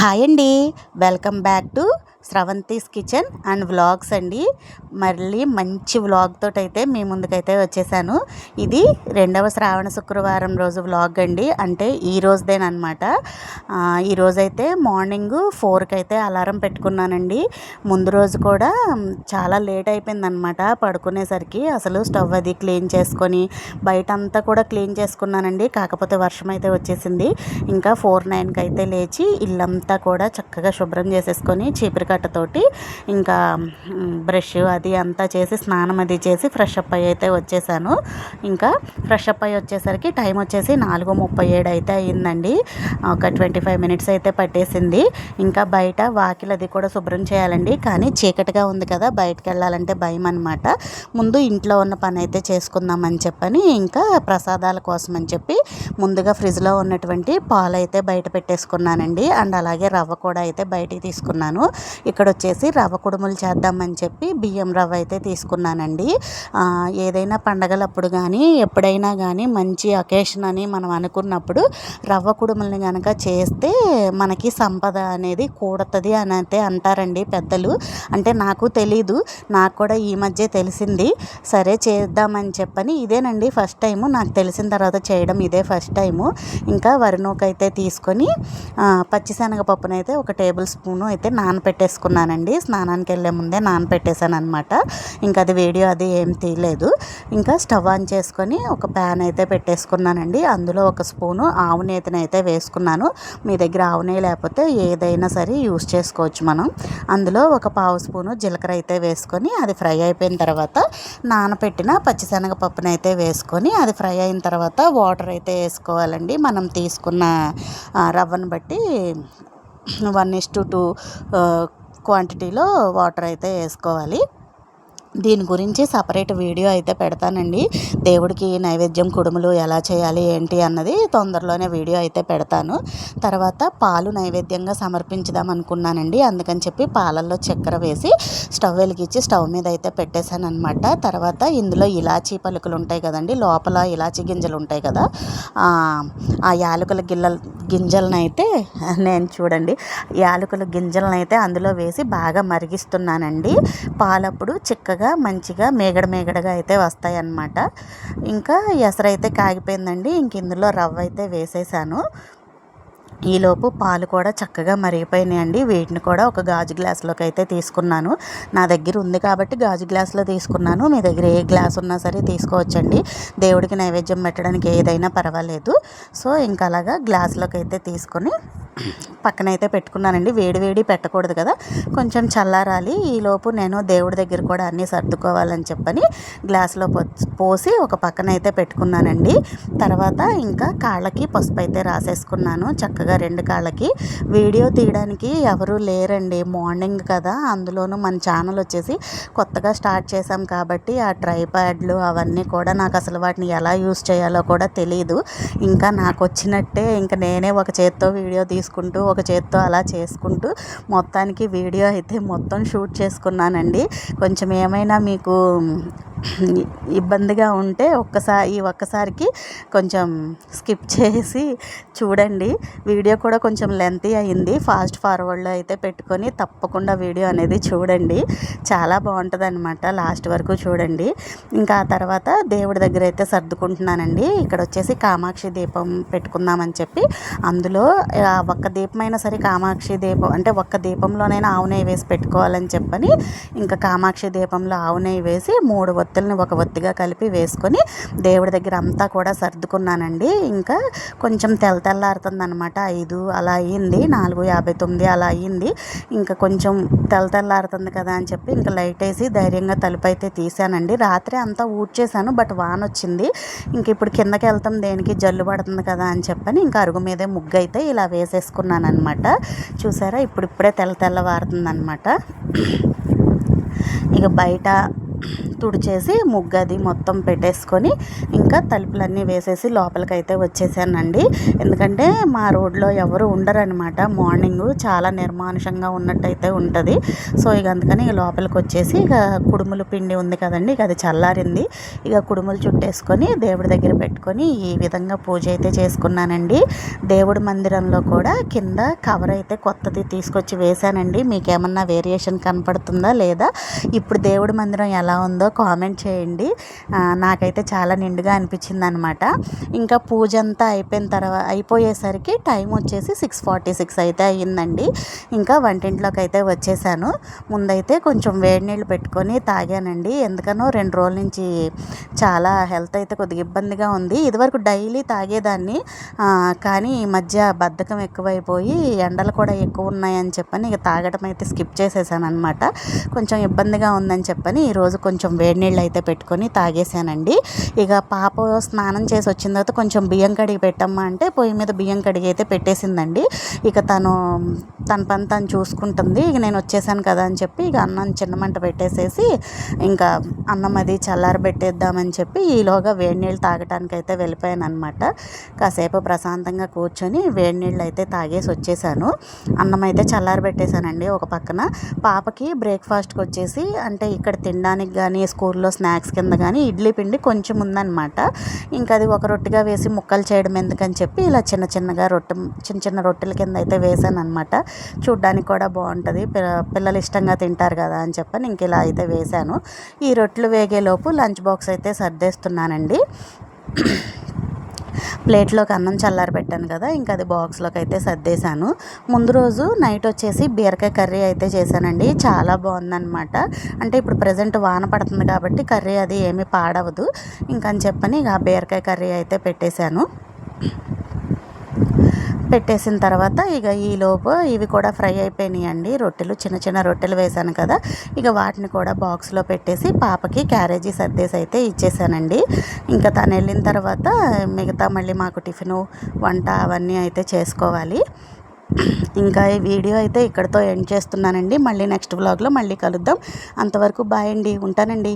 Hi అండి. Welcome back to Sravanthi's kitchen and vlogs అండి. మళ్ళీ మంచి వ్లాగ్ అయితే మీ ముందుకైతే వచ్చేసాను. ఇది రెండవ శ్రావణ శుక్రవారం రోజు వ్లాగ్ అండి. అంటే ఈ రోజుదేనమాట ఈరోజైతే మార్నింగ్ ఫోర్కి అయితే అలారం పెట్టుకున్నానండి. ముందు రోజు కూడా చాలా లేట్ అయిపోయిందనమాట పడుకునేసరికి. అసలు స్టవ్ అది క్లీన్ చేసుకొని బయట అంతా కూడా క్లీన్ చేసుకున్నానండి. కాకపోతే వర్షం అయితే వచ్చేసింది. ఇంకా ఫోర్ నైన్కి అయితే లేచి ఇల్లంతా కూడా చక్కగా శుభ్రం చేసేసుకొని చీపురు కట్టతోటి ఇంకా బ్రష్ అది అంతా చేసి స్నానం అది చేసి ఫ్రెష్ అప్ అయ్యి అయితే వచ్చేసాను. ఇంకా ఫ్రెష్ అప్ అయ్యి వచ్చేసరికి టైం వచ్చేసి నాలుగు ముప్పై ఏడు అయితే అయ్యిందండి ఒక ట్వంటీ ఫైవ్ మినిట్స్ అయితే పట్టేసింది. ఇంకా బయట వాకిలు అది కూడా శుభ్రం చేయాలండి. కానీ చీకటిగా ఉంది కదా బయటకు వెళ్ళాలంటే భయం అనమాట ముందు ఇంట్లో ఉన్న పని అయితే చేసుకుందామని చెప్పని ఇంకా ప్రసాదాల కోసం అని చెప్పి ముందుగా ఫ్రిడ్జ్లో ఉన్నటువంటి పాలు అయితే బయట పెట్టేసుకున్నానండి. అండ్ అలాగే రవ్వ కూడా అయితే బయటికి తీసుకున్నాను. ఇక్కడ వచ్చేసి రవ్వ కుడుములు చేద్దామని చెప్పి బియ్యం రవ్వ అయితే తీసుకున్నానండి. ఏదైనా పండగలప్పుడు కానీ ఎప్పుడైనా కానీ మంచి అకేషన్ అని మనం అనుకున్నప్పుడు రవ్వ కుడుములని కనుక చేస్తే మనకి సంపద అనేది కూడతుంది అని అయితే అంటారండి పెద్దలు. అంటే నాకు తెలీదు. నాకు కూడా ఈ మధ్య తెలిసింది. సరే చేద్దామని చెప్పని ఇదేనండి ఫస్ట్ టైము. నాకు తెలిసిన తర్వాత చేయడం ఇదే ఫస్ట్ టైము. ఇంకా వరినూకైతే తీసుకొని పచ్చిశనగపప్పునైతే ఒక టేబుల్ స్పూను అయితే నానపెట్టేసుకున్నానండి. స్నానానికి వెళ్ళే ముందే నానపెట్టేశాను అనమాట ఇంకా అది వీడియో అది ఏం తీయలేదు. ఇంకా స్టవ్ ఆన్ చేసుకొని ఒక ప్యాన్ అయితే పెట్టేసుకున్నానండి. అందులో ఒక స్పూను ఆవు నేతనైతే వేసుకున్నాను. మీ దగ్గర ఆవు నెయ్యి లేకపోతే ఏదైనా సరే యూస్ చేసుకోవచ్చు మనం. అందులో ఒక పావు స్పూను జీలకర్ర అయితే వేసుకొని అది ఫ్రై అయిపోయిన తర్వాత నానపెట్టిన పచ్చిశనగ పప్పునైతే వేసుకొని అది ఫ్రై అయిన తర్వాత వాటర్ అయితే వేసుకోవాలండి. మనం తీసుకున్న రవ్వను బట్టి వన్ ఇస్ టు టూ క్వాంటిటీలో వాటర్ అయితే వేసుకోవాలి. దీని గురించి సపరేట్ వీడియో అయితే పెడతానండి. దేవుడికి నైవేద్యం కుడుములు ఎలా చేయాలి ఏంటి అన్నది తొందరలోనే వీడియో అయితే పెడతాను. తర్వాత పాలు నైవేద్యంగా సమర్పించుదాం అనుకున్నానండి. అందుకని చెప్పి పాలల్లో చక్కెర వేసి స్టవ్ వెలిగించి స్టవ్ మీద అయితే పెట్టేశాను అనమాట తర్వాత ఇందులో ఇలాచీ పలుకులు ఉంటాయి కదండి లోపల ఇలాచీ గింజలు ఉంటాయి కదా ఆ యాలకుల గిల్లల గింజలనైతే నేను చూడండి యాలకుల గింజలనైతే అయితే అందులో వేసి బాగా మరిగిస్తున్నానండి. పాలప్పుడు చిక్కగా చక్కగా మంచిగా మేగడ మేగడగా అయితే వస్తాయి అన్నమాట ఇంకా ఎసరైతే కాగిపోయిందండి. ఇంక ఇందులో రవ్వ అయితే వేసేసాను. ఈలోపు పాలు కూడా చక్కగా మరిగిపోయినాయండి. వీటిని కూడా ఒక గాజు గ్లాసులోకి అయితే తీసుకున్నాను. నా దగ్గర ఉంది కాబట్టి గాజు గ్లాసులో తీసుకున్నాను. మీ దగ్గర ఏ గ్లాస్ ఉన్నా సరే తీసుకోవచ్చండి. దేవుడికి నైవేద్యం పెట్టడానికి ఏదైనా పర్వాలేదు. సో ఇంకా అలాగా గ్లాసులోకి అయితే తీసుకొని పక్కన అయితే పెట్టుకున్నానండి. వేడి వేడి పెట్టకూడదు కదా. కొంచెం చల్లారాలి. ఈలోపు నేను దేవుడి దగ్గర కూడా అన్నీ సర్దుకోవాలని చెప్పని గ్లాస్లో పోసి ఒక పక్కన అయితే పెట్టుకున్నానండి. తర్వాత ఇంకా కాళ్ళకి పసుపు అయితే రాసేసుకున్నాను. చక్కగా రెండు కాళ్ళకి. వీడియో తీయడానికి ఎవరు లేరండి. మార్నింగ్ కదా. అందులోనూ మన ఛానల్ వచ్చేసి కొత్తగా స్టార్ట్ చేశాం కాబట్టి ఆ ట్రైప్యాడ్లు అవన్నీ కూడా నాకు అసలు వాటిని ఎలా యూస్ చేయాలో కూడా తెలియదు ఇంకా నాకు వచ్చినట్టే ఇంకా నేనే ఒక చేత్తో వీడియో తీసి తీసుకుంటూ ఒక చేత్తో అలా చేసుకుంటూ మొత్తానికి వీడియో అయితే మొత్తం షూట్ చేసుకున్నానండి. కొంచెం ఏమైనా మీకు ఇబ్బందిగా ఉంటే ఒక్కసారి ఈ ఒక్కసారికి కొంచెం స్కిప్ చేసి చూడండి. వీడియో కూడా కొంచెం లెంతీ అయింది. ఫాస్ట్ ఫార్వర్డ్లో అయితే పెట్టుకొని తప్పకుండా వీడియో అనేది చూడండి. చాలా బాగుంటుంది అనమాట లాస్ట్ వరకు చూడండి. ఇంకా ఆ తర్వాత దేవుడి దగ్గర అయితే సర్దుకుంటున్నానండి. ఇక్కడ వచ్చేసి కామాక్షి దీపం పెట్టుకుందామని చెప్పి. అందులో ఒక్క దీపమైనా సరే కామాక్షి దీపం అంటే ఒక్క దీపంలోనైనా ఆవు నెయ్యి వేసి పెట్టుకోవాలని చెప్పని ఇంకా కామాక్షి దీపంలో ఆవు నెయ్యి వేసి మూడు ఒత్తుల్ని ఒక ఒత్తిగా కలిపి వేసుకొని దేవుడి దగ్గర అంతా కూడా సర్దుకున్నానండి. ఇంకా కొంచెం తెల్ల తెల్లారుతుంది అనమాట ఐదు అలా అయ్యింది. నాలుగు యాభై తొమ్మిది అలా అయ్యింది. ఇంకా కొంచెం తెల్ల తెల్లారుతుంది కదా అని చెప్పి ఇంకా లైట్ వేసి ధైర్యంగా తలుపు అయితే తీసానండి రాత్రి అంతా ఊడ్చేసాను బట్ వాన్ వచ్చింది. ఇంక ఇప్పుడు కిందకి వెళ్తాం దేనికి జల్లు పడుతుంది కదా అని చెప్పని ఇంకా అరుగు మీదే ముగ్గు అయితే ఇలా వేసేసుకున్నాను అనమాట చూసారా? ఇప్పుడు ఇప్పుడే తెల్ల తెల్లవారుతుంది అనమాట ఇక బయట తుడిచేసి ముగ్గది మొత్తం పెట్టేసుకొని ఇంకా తలుపులన్నీ వేసేసి లోపలికైతే వచ్చేసానండి. ఎందుకంటే మా రోడ్లో ఎవరు ఉండరనమాట. మార్నింగ్ చాలా నిర్మానుషంగా ఉన్నట్టయితే ఉంటుంది. సో ఇక అందుకని ఇక లోపలికి వచ్చేసి ఇక కుడుములు పిండి ఉంది కదండి ఇక అది చల్లారింది. ఇక కుడుములు చుట్టేసుకొని దేవుడి దగ్గర పెట్టుకొని ఈ విధంగా పూజ అయితే చేసుకున్నానండి. దేవుడి మందిరంలో కూడా కింద కవర్ అయితే కొత్తది తీసుకొచ్చి వేశానండి. మీకేమన్నా వేరియేషన్ కనపడుతుందా లేదా? ఇప్పుడు దేవుడి మందిరం ఎలా ఎలా ఉందో కామెంట్ చేయండి. నాకైతే చాలా నిండుగా అనిపించింది అనమాట ఇంకా పూజ అంతా అయిపోయిన తర్వాత అయిపోయేసరికి టైం వచ్చేసి సిక్స్ ఫార్టీ సిక్స్ అయితే అయ్యిందండి. ఇంకా వంటింట్లోకి అయితే వచ్చేసాను. ముందైతే కొంచెం వేడి నీళ్ళు పెట్టుకొని తాగానండి. ఎందుకనో రెండు రోజుల నుంచి చాలా హెల్త్ అయితే కొద్దిగా ఇబ్బందిగా ఉంది. ఇదివరకు డైలీ తాగేదాన్ని. కానీ ఈ మధ్య బద్ధకం ఎక్కువైపోయి ఎండలు కూడా ఎక్కువ ఉన్నాయని చెప్పని ఇక తాగడం అయితే స్కిప్ చేసేసాను అనమాట కొంచెం ఇబ్బందిగా ఉందని చెప్పని ఈరోజు కొంచెం వేడి నీళ్ళు అయితే పెట్టుకొని తాగేసానండి ఇక పాప స్నానం చేసి వచ్చిన తర్వాత కొంచెం బియ్యం కడిగి పెట్టమ్మా అంటే పొయ్యి మీద బియ్యం కడిగి అయితే పెట్టేసిందండి. ఇక తను తన పని తను చూసుకుంటుంది. ఇక నేను వచ్చేసాను కదా అని చెప్పి ఇక అన్నం చిన్న మంట పెట్టేసేసి ఇంకా అన్నం అది చల్లారబెట్టేద్దామని చెప్పి ఈలోగా వేడి నీళ్ళు తాగటానికి అయితే వెళ్ళిపోయాను అనమాట కాసేపు ప్రశాంతంగా కూర్చొని వేడి నీళ్ళు అయితే తాగేసి వచ్చేసాను. అన్నం అయితే చల్లారబెట్టేశానండి ఒక పక్కన. పాపకి బ్రేక్ఫాస్ట్కి వచ్చేసి అంటే ఇక్కడ తినడానికి కానీ స్కూల్లో స్నాక్స్ కింద కానీ ఇడ్లీ పిండి కొంచెం ఉందన్నమాట. ఇంకా అది ఒక రొట్టెగా వేసి ముక్కలు చేయడం ఎందుకని చెప్పి ఇలా చిన్న చిన్నగా రొట్టె చిన్న చిన్న రొట్టెల కింద అయితే వేసాను అనమాట చూడ్డానికి కూడా బాగుంటుంది. పిల్లలు ఇష్టంగా తింటారు కదా అని చెప్పని ఇంక ఇలా అయితే వేశాను ఈ రొట్టెలు వేగేలోపు లంచ్ బాక్స్ అయితే సర్దేస్తున్నానండి. ప్లేట్లోకి అన్నం చల్లారి పెట్టాను కదా ఇంకా అది బాక్స్లోకి అయితే సర్దేశాను. ముందు రోజు నైట్ వచ్చేసి బీరకాయ కర్రీ అయితే చేశానండి. చాలా బాగుందనమాట అంటే ఇప్పుడు ప్రజెంట్ వాన పడుతుంది కాబట్టి కర్రీ అది ఏమీ పాడవదు. ఇంకని చెప్పని ఇక బీరకాయ కర్రీ అయితే పెట్టేశాను. పెట్టేసిన తర్వాత ఇక ఈలోపు ఇవి కూడా ఫ్రై అయిపోయినాయండి. రొట్టెలు చిన్న చిన్న రొట్టెలు వేసాను కదా. ఇక వాటిని కూడా బాక్స్లో పెట్టేసి పాపకి క్యారేజీ సర్దేసి అయితే ఇచ్చేసానండి. ఇంకా తను వెళ్ళిన తర్వాత మిగతా మళ్ళీ మాకు టిఫిను వంట అవన్నీ అయితే చేసుకోవాలి. ఇంకా ఈ వీడియో అయితే ఇక్కడితో ఎండ్ చేస్తున్నానండి. మళ్ళీ నెక్స్ట్ వ్లాగ్లో మళ్ళీ కలుద్దాం. అంతవరకు బాయ్ అండి. ఉంటానండి.